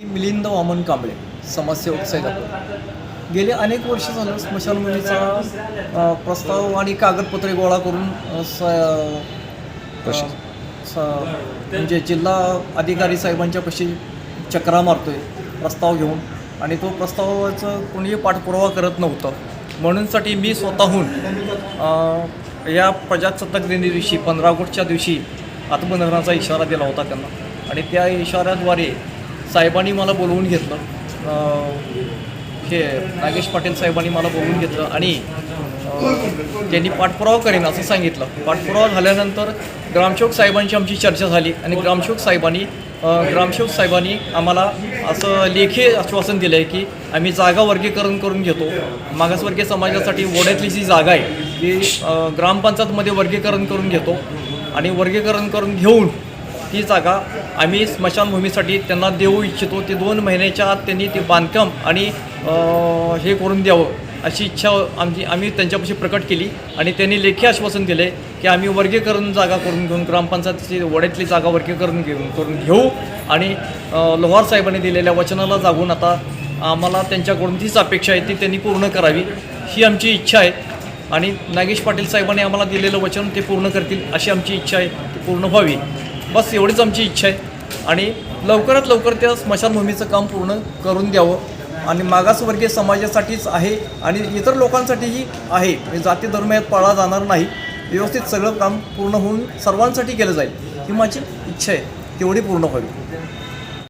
मिलिंद वामन कांबळे समाजसेवक सैदापूर गेले अनेक वर्ष झालं स्मशानभूमीचा प्रस्ताव आणि कागदपत्रे गोळा करून स म्हणजे जिल्हा अधिकारी साहेबांच्या पशी चक्रा मारतोय प्रस्ताव घेऊन. आणि तो प्रस्तावाचं कोणीही पाठपुरावा करत नव्हतं. म्हणूनसाठी मी स्वतःहून या प्रजासत्ताक दिनी दिवशी पंधरा ऑगस्टच्या दिवशी आत्मदहनाचा इशारा दिला होता त्यांना. आणि त्या इशाऱ्याद्वारे साहेबांनी मला बोलवून घेतलं. हे नागेश पाटील साहेबांनी मला बोलवून घेतलं आणि त्यांनी पाठपुरावा करेन असं सांगितलं. पाठपुरावा झाल्यानंतर ग्रामसेवक साहेबांची आमची चर्चा झाली आणि ग्रामसेवक साहेबांनी ग्रामसेवक साहेबांनी आम्हाला असं लेखी आश्वासन दिलं आहे की आम्ही जागा वर्गीकरण करून घेतो. मागासवर्गीय समाजासाठी वड्यातली जी जागा आहे ती ग्रामपंचायतमध्ये वर्गीकरण करून घेतो आणि वर्गीकरण करून घेऊन ती जागा आम्ही स्मशानभूमीसाठी त्यांना देऊ इच्छितो. ते दोन महिन्याच्या आत त्यांनी ते बांधकाम आणि हे करून द्यावं अशी इच्छा आमची आम्ही त्यांच्यापाशी प्रकट केली आणि त्यांनी लेखी आश्वासन दिले की आम्ही वर्गीकरण जागा करून घेऊन ग्रामपंचायतीची वड्यातली जागा वर्गीकरण घेऊन करून घेऊ आणि लोहार साहेबांनी दिलेल्या वचनाला जागून आता आम्हाला त्यांच्याकडून तीच अपेक्षा आहे ती त्यांनी पूर्ण करावी ही आमची इच्छा आहे. आणि नागेश पाटील साहेबांनी आम्हाला दिलेलं वचन ते पूर्ण करतील अशी आमची इच्छा आहे ती पूर्ण व्हावी. बस एवढीच आमची इच्छा आहे. आणि लवकरात लवकर त्या स्मशानभूमीचं काम पूर्ण करून द्यावं. आणि मागासवर्गीय समाजासाठीच आहे आणि इतर लोकांसाठीही आहे. म्हणजे जाती धर्म यात पाळला जाणार नाही. व्यवस्थित सगळं काम पूर्ण होऊन सर्वांसाठी केलं जाईल. ही माझी इच्छा आहे. तेवढी पूर्ण व्हावी.